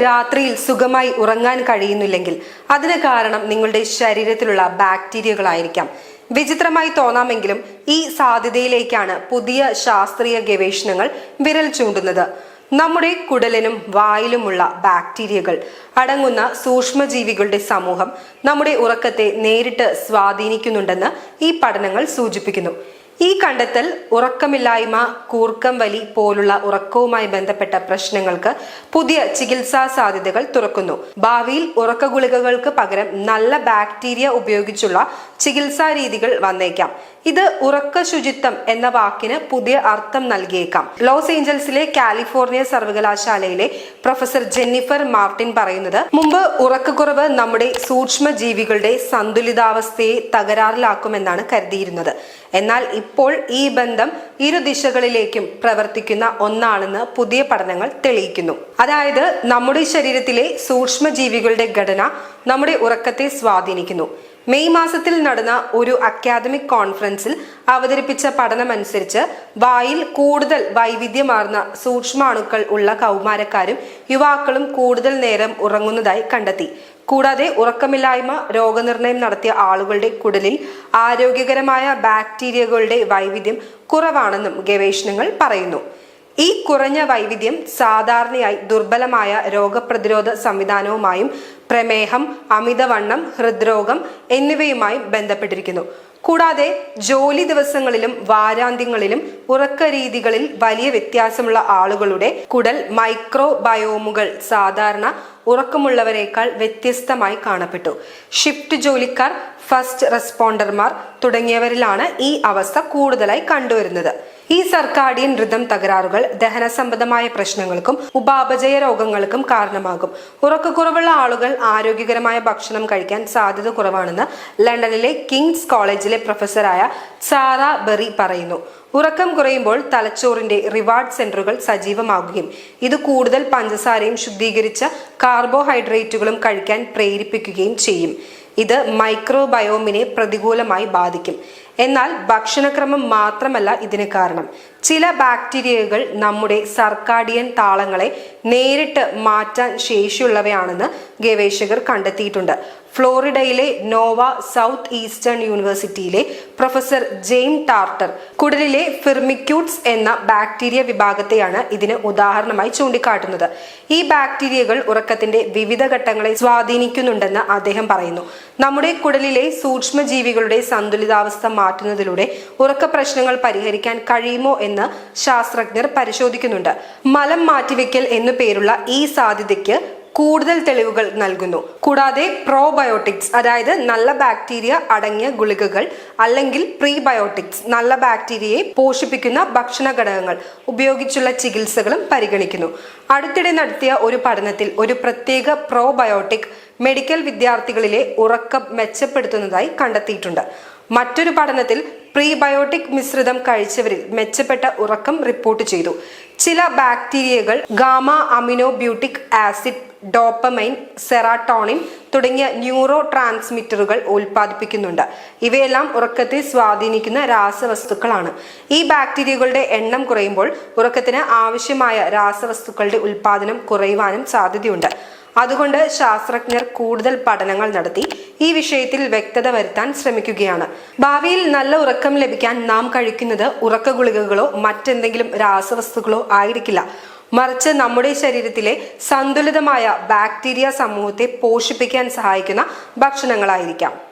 രാത്രിയിൽ സുഖമായി ഉറങ്ങാൻ കഴിയുന്നില്ലെങ്കിൽ അതിന് കാരണം നിങ്ങളുടെ ശരീരത്തിലുള്ള ബാക്ടീരിയകളായിരിക്കാം. വിചിത്രമായി തോന്നാമെങ്കിലും ഈ സാധ്യതയിലേക്കാണ് പുതിയ ശാസ്ത്രീയ ഗവേഷണങ്ങൾ വിരൽ ചൂണ്ടുന്നത്. നമ്മുടെ കുടലിനും വായിലുമുള്ള ബാക്ടീരിയകൾ അടങ്ങുന്ന സൂക്ഷ്മജീവികളുടെ സമൂഹം നമ്മുടെ ഉറക്കത്തെ നേരിട്ട് സ്വാധീനിക്കുന്നുണ്ടെന്ന് ഈ പഠനങ്ങൾ സൂചിപ്പിക്കുന്നു. ഈ കണ്ടെത്തൽ ഉറക്കമില്ലായ്മ കൂർക്കം വലി പോലുള്ള ഉറക്കവുമായി ബന്ധപ്പെട്ട പ്രശ്നങ്ങൾക്ക് പുതിയ ചികിത്സാ സാധ്യതകൾ തുറക്കുന്നു. ഭാവിയിൽ ഉറക്ക ഗുളികകൾക്ക് പകരം നല്ല ബാക്ടീരിയ ഉപയോഗിച്ചുള്ള ചികിത്സാ രീതികൾ വന്നേക്കാം. ഇത് ഉറക്ക ശുചിത്വം എന്ന വാക്കിന് പുതിയ അർത്ഥം നൽകിയേക്കാം. ലോസ് ഏഞ്ചൽസിലെ കാലിഫോർണിയ സർവകലാശാലയിലെ പ്രൊഫസർ ജെന്നിഫർ മാർട്ടിൻ പറയുന്നത് മുമ്പ് ഉറക്കക്കുറവ് നമ്മുടെ സൂക്ഷ്മ ജീവികളുടെ സന്തുലിതാവസ്ഥയെ തകരാറിലാക്കുമെന്നാണ് കരുതിയിരുന്നത്. എന്നാൽ ഇപ്പോൾ ഈ ബന്ധം ഇരു ദിശകളിലേക്കും പ്രവർത്തിക്കുന്ന ഒന്നാണെന്ന് പുതിയ പഠനങ്ങൾ തെളിയിക്കുന്നു. അതായത് നമ്മുടെ ശരീരത്തിലെ സൂക്ഷ്മ ജീവികളുടെ ഘടന നമ്മുടെ ഉറക്കത്തെ സ്വാധീനിക്കുന്നു. മെയ് മാസത്തിൽ നടന്ന ഒരു അക്കാദമിക് കോൺഫറൻസിൽ അവതരിപ്പിച്ച പഠനമനുസരിച്ച് വായിൽ കൂടുതൽ വൈവിധ്യമാർന്ന സൂക്ഷ്മാണുക്കൾ ഉള്ള കൗമാരക്കാരും യുവാക്കളും കൂടുതൽ നേരം ഉറങ്ങുന്നതായി കണ്ടെത്തി. കൂടാതെ ഉറക്കമില്ലായ്മ രോഗനിർണയം നടത്തിയ ആളുകളുടെ കുടലിൽ ആരോഗ്യകരമായ ബാക്ടീരിയകളുടെ വൈവിധ്യം കുറവാണെന്നും ഗവേഷണങ്ങൾ പറയുന്നു. ഈ കുറഞ്ഞ വൈവിധ്യം സാധാരണയായി ദുർബലമായ രോഗപ്രതിരോധ സംവിധാനവുമായും പ്രമേഹം അമിതവണ്ണം ഹൃദ്രോഗം എന്നിവയുമായും ബന്ധപ്പെട്ടിരിക്കുന്നു. കൂടാതെ ജോലി ദിവസങ്ങളിലും വാരാന്ത്യങ്ങളിലും ഉറക്ക രീതികളിൽ വലിയ വ്യത്യാസമുള്ള ആളുകളുടെ കുടൽ മൈക്രോബയോമുകൾ സാധാരണ ഉറക്കമുള്ളവരെക്കാൾ വ്യത്യസ്തമായി കാണപ്പെട്ടു. ഷിഫ്റ്റ് ജോലിക്കാർ ഫസ്റ്റ് റെസ്പോണ്ടർമാർ തുടങ്ങിയവരിലാണ് ഈ അവസ്ഥ കൂടുതലായി കണ്ടുവരുന്നത്. ഈ സർക്കാഡിയൻ ഋതം തകരാറുകൾ ദഹന സംബന്ധമായ പ്രശ്നങ്ങൾക്കും ഉപാപചയ രോഗങ്ങൾക്കും കാരണമാകും. ഉറക്കക്കുറവുള്ള ആളുകൾ ആരോഗ്യകരമായ ഭക്ഷണം കഴിക്കാൻ സാധ്യത കുറവാണെന്ന് ലണ്ടനിലെ കിങ്സ് കോളേജിലെ പ്രൊഫസറായ സാറ ബെറി പറയുന്നു. ഉറക്കം കുറയുമ്പോൾ തലച്ചോറിന്റെ റിവാർഡ് സെന്ററുകൾ സജീവമാകുകയും ഇത് കൂടുതൽ പഞ്ചസാരയും ശുദ്ധീകരിച്ച കാർബോഹൈഡ്രേറ്റുകളും കഴിക്കാൻ പ്രേരിപ്പിക്കുകയും ചെയ്യും. ഇത് മൈക്രോബയോമിനെ പ്രതികൂലമായി ബാധിക്കും. എന്നാൽ ഭക്ഷണക്രമം മാത്രമല്ല ഇതിന് കാരണം. ചില ബാക്ടീരിയകൾ നമ്മുടെ സർക്കാഡിയൻ താളങ്ങളെ നേരിട്ട് മാറ്റാൻ ശേഷിയുള്ളവയാണെന്ന് ഗവേഷകർ കണ്ടെത്തിയിട്ടുണ്ട്. ഫ്ലോറിഡയിലെ നോവ സൗത്ത് ഈസ്റ്റേൺ യൂണിവേഴ്സിറ്റിയിലെ പ്രൊഫസർ ജെയിം ടാർട്ടർ കുടലിലെ ഫിർമിക്യൂട്സ് എന്ന ബാക്ടീരിയ വിഭാഗത്തെയാണ് ഇതിന് ഉദാഹരണമായി ചൂണ്ടിക്കാട്ടുന്നത്. ഈ ബാക്ടീരിയകൾ ഉറക്കത്തിന്റെ വിവിധ ഘട്ടങ്ങളെ സ്വാധീനിക്കുന്നുണ്ടെന്ന് അദ്ദേഹം പറയുന്നു. നമ്മുടെ കുടലിലെ സൂക്ഷ്മജീവികളുടെ സന്തുലിതാവസ്ഥ മാറ്റുന്നതിലൂടെ ഉറക്ക പ്രശ്നങ്ങൾ പരിഹരിക്കാൻ കഴിയുമോ എന്ന് ശാസ്ത്രജ്ഞർ പരിശോധിക്കുന്നുണ്ട്. മലം മാറ്റിവെക്കൽ എന്നു പേരുള്ള ഈ സാധ്യതയ്ക്ക് കൂടുതൽ തെളിവുകൾ നൽകുന്നു. കൂടാതെ പ്രോബയോട്ടിക്സ് അതായത് നല്ല ബാക്ടീരിയ അടങ്ങിയ ഗുളികകൾ അല്ലെങ്കിൽ പ്രീബയോട്ടിക്സ് നല്ല ബാക്ടീരിയയെ പോഷിപ്പിക്കുന്ന ഭക്ഷണ ഘടകങ്ങൾ ഉപയോഗിച്ചുള്ള ചികിത്സകളും പരിഗണിക്കുന്നു. അടുത്തിടെ നടത്തിയ ഒരു പഠനത്തിൽ ഒരു പ്രത്യേക പ്രോബയോട്ടിക് മെഡിക്കൽ വിദ്യാർത്ഥികളിലെ ഉറക്കം മെച്ചപ്പെടുത്തുന്നതായി കണ്ടെത്തിയിട്ടുണ്ട്. മറ്റൊരു പഠനത്തിൽ പ്രീബയോട്ടിക് മിശ്രിതം കഴിച്ചവരിൽ മെച്ചപ്പെട്ട ഉറക്കം റിപ്പോർട്ട് ചെയ്തു. ചില ബാക്ടീരിയകൾ gamma aminobutyric acid dopamine serotonin തുടങ്ങിയ ന്യൂറോ ട്രാൻസ്മിറ്ററുകൾ ഉൽപ്പാദിപ്പിക്കുന്നുണ്ട്. ഇവയെല്ലാം ഉറക്കത്തെ സ്വാധീനിക്കുന്ന രാസവസ്തുക്കളാണ്. ഈ ബാക്ടീരിയകളുടെ എണ്ണം കുറയുമ്പോൾ ഉറക്കത്തിന് ആവശ്യമായ രാസവസ്തുക്കളുടെ ഉൽപ്പാദനം കുറയുവാനും സാധ്യതയുണ്ട്. അതുകൊണ്ട് ശാസ്ത്രജ്ഞർ കൂടുതൽ പഠനങ്ങൾ നടത്തി ഈ വിഷയത്തിൽ വ്യക്തത വരുത്താൻ ശ്രമിക്കുകയാണ്. ഭാവിയിൽ നല്ല ഉറക്കം ലഭിക്കാൻ നാം കഴിക്കുന്നത് ഉറക്ക ഗുളികകളോ മറ്റെന്തെങ്കിലും രാസവസ്തുക്കളോ ആയിരിക്കില്ല. മറിച്ച് നമ്മുടെ ശരീരത്തിലെ സന്തുലിതമായ ബാക്ടീരിയ സമൂഹത്തെ പോഷിപ്പിക്കാൻ സഹായിക്കുന്ന ഭക്ഷണങ്ങളായിരിക്കാം.